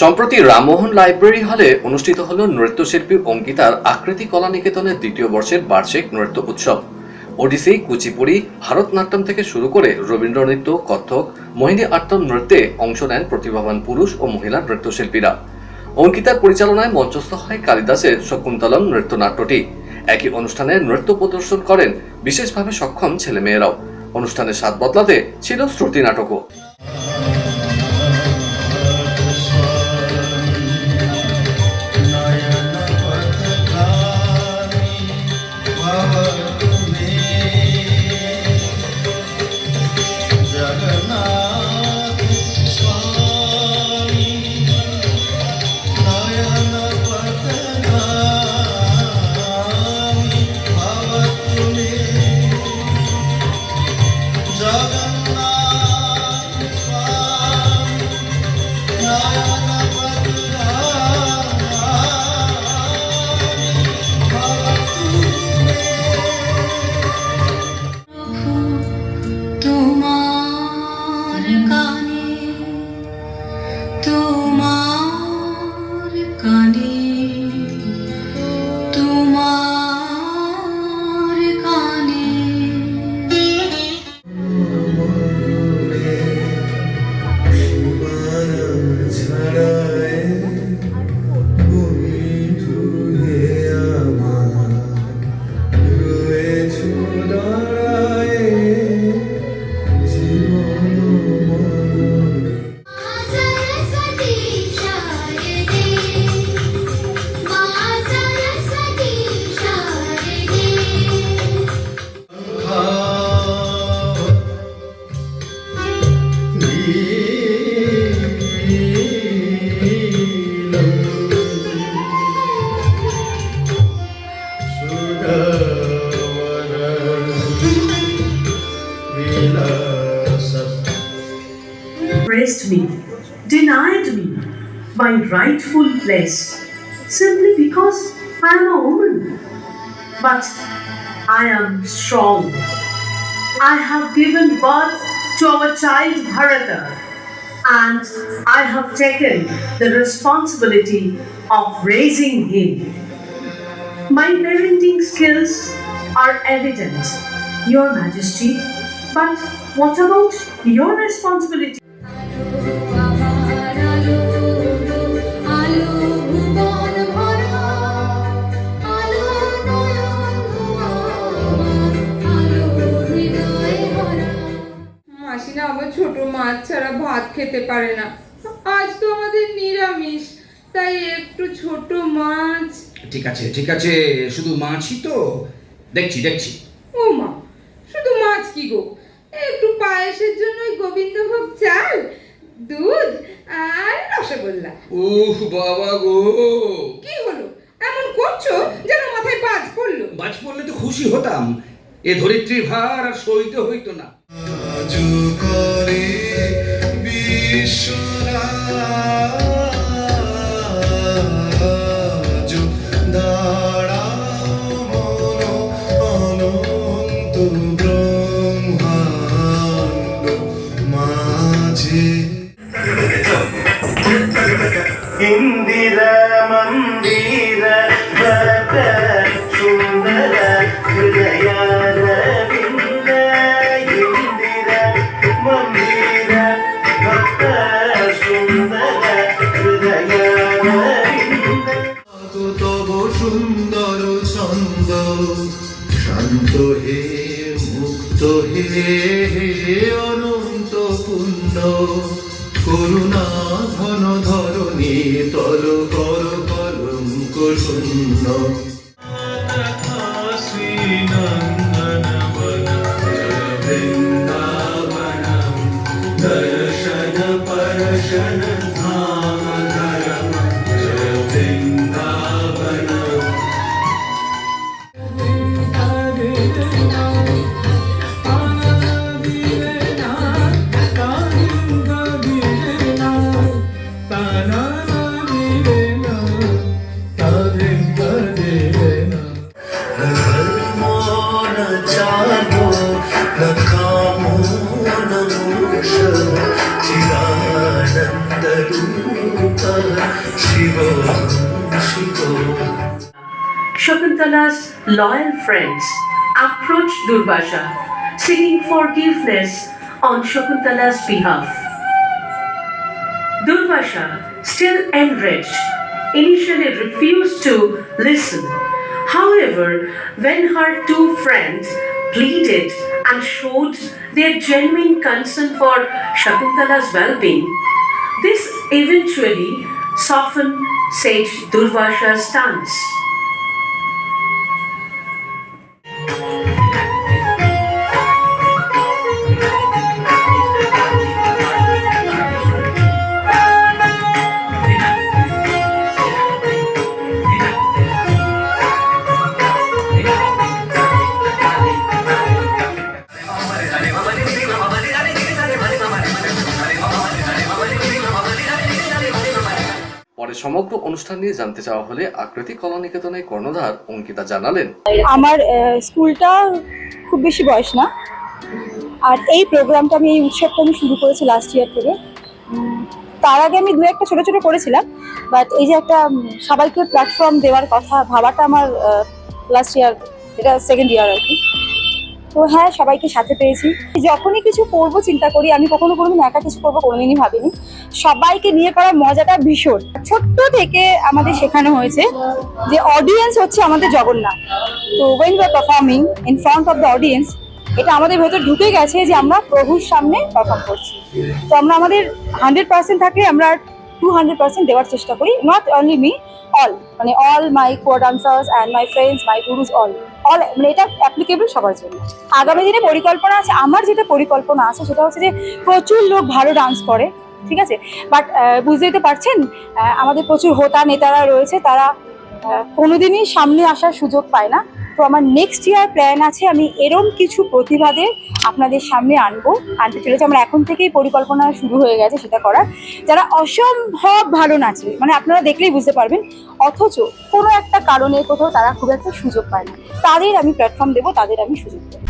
সম্প্রতি রামমোহন লাইব্রেরি হলে অনুষ্ঠিত হল নৃত্যশিল্পী অঙ্কিতার আকৃতি কলা নিকেতনের দ্বিতীয় বর্ষের বার্ষিক নৃত্য উৎসব। ওডিসি, কুচিপুড়ি, ভারতনাট্যম থেকে শুরু করে রবীন্দ্র নৃত্য কত্থক, মোহিনী আট্টম নৃত্যে অংশ নেন প্রতিভাবান পুরুষ ও মহিলা নৃত্যশিল্পীরা। অঙ্কিতার পরিচালনায় মঞ্চস্থ হয় কালিদাসের শকুন্তলম নৃত্যনাট্যটি। একই অনুষ্ঠানে নৃত্য প্রদর্শন করেন বিশেষভাবে সক্ষম ছেলেমেয়েরাও। অনুষ্ঠানের স্বাদ বদলাতে ছিল শ্রুতি নাটকও। Luca. Oppressed me, denied me my rightful place simply because I am a woman. But I am strong. I have given birth to our child Bharata and I have taken the responsibility of raising him. My parenting skills are evident, Your Majesty. But what about your responsibility? মাছ ছাড়া ভাত খেতে পারে না। আজ তো আমাদের নিরামিষ তাই একটু ছোট মাছ। ঠিক আছে ঠিক আছে শুধু মাছই তো। দেখছি দেখছি। ও মা শুধু মাছ কি গো? একটু পায়েসের জন্য গোবিন্দভোগ চাল দুধ আর রসগোল্লা। উহ বাবা গো। কি হলো? এমন করছ যেন মাথায় বাজ পড়ল? বাজ পড়লে তো খুশি হতাম। এ ধরিত্রীর ভার আর সইতে হইতো না। ഇന്ദിര മന്ദിര സുന്ദര ഹൃദയാരവിന്ദ ഇന്ദിര മന്ദിര ഭക്ത സുന്ദര ഹൃദയാരവിന്ദ তবু সুন্দর ছন্দ শান্ত হে মুক্ত হে হে করুণা ঘন ধরণী তল কর কলঙ্ক Shakuntala's loyal friends approached Durvasha, seeking forgiveness on Shakuntala's behalf. Durvasha, still enraged, initially refused to listen. However, when her two friends pleaded and showed their genuine concern for Shakuntala's well being, eventually soften Sage Durvasha's stance. সমগ্র অনুষ্ঠান নিয়ে জানতে চাওয়া হলে আকৃতি কলা নিকেতনের কর্ণধার অঙ্কিতা জানালেন। আমার স্কুলটা খুব বেশি বয়স না। আর এই প্রোগ্রামটা আমি, এই উৎসবটা আমি শুরু করেছি লাস্ট ইয়ার থেকে। তার আগে আমি দু একটা ছোটো ছোটো করেছিলাম বাট এই যে একটা সবাইকে প্ল্যাটফর্ম দেওয়ার কথা ভাবাটা আমার লাস্ট ইয়ার এটা সেকেন্ড ইয়ার আর কি। তো হ্যাঁ সবাইকে সাথে পেয়েছি। যখনই কিছু করব, চিন্তা করি। আমি কখনো কোনোদিন একা কিছু করব, কোনোদিনই ভাবিনি। সবাইকে নিয়ে করার মজাটা ভীষণ। ছোট্ট থেকে আমাদের শেখানো হয়েছে যে অডিয়েন্স হচ্ছে আমাদের জগন্নাথ। তো when you performing in front of the audience এটা আমাদের ভেতর ঢুকে গেছে যে আমরা প্রভুর সামনে পারফর্ম করছি। তো আমরা আমাদের হান্ড্রেড পার্সেন্ট থাকলে আমরা টু হান্ড্রেড পার্সেন্ট দেওয়ার চেষ্টা করি। নট অনলি মি অল মানে all my co dancers and my friends my gurus all all মানে এটা অ্যাপ্লিকেবল সবার জন্য। আগামী দিনে পরিকল্পনা আছে, আমার যেটা পরিকল্পনা আছে সেটা হচ্ছে যে প্রচুর লোক ভালো ডান্স করে, ঠিক আছে? বাট বুঝতেই তো পারছেন আমাদের প্রচুর হোতা নেতারা রয়েছে, তারা কোনোদিনই সামনে আসার সুযোগ পায় না। তো আমার নেক্সট ইয়ার প্ল্যান আছে, আমি এরম কিছু প্রতিবাদে আপনাদের সামনে আনব, আনতে চলেছে। আমার এখন থেকেই পরিকল্পনা শুরু হয়ে গেছে সেটা করার। যারা অসম্ভব ভালো নাচে মানে আপনারা দেখলেই বুঝতে পারবেন, অথচ কোনো একটা কারণে কোথাও তারা খুব একটা সুযোগ পায় না। তাদের আমি প্ল্যাটফর্ম দেবো, তাদের আমি সুযোগ দেবো।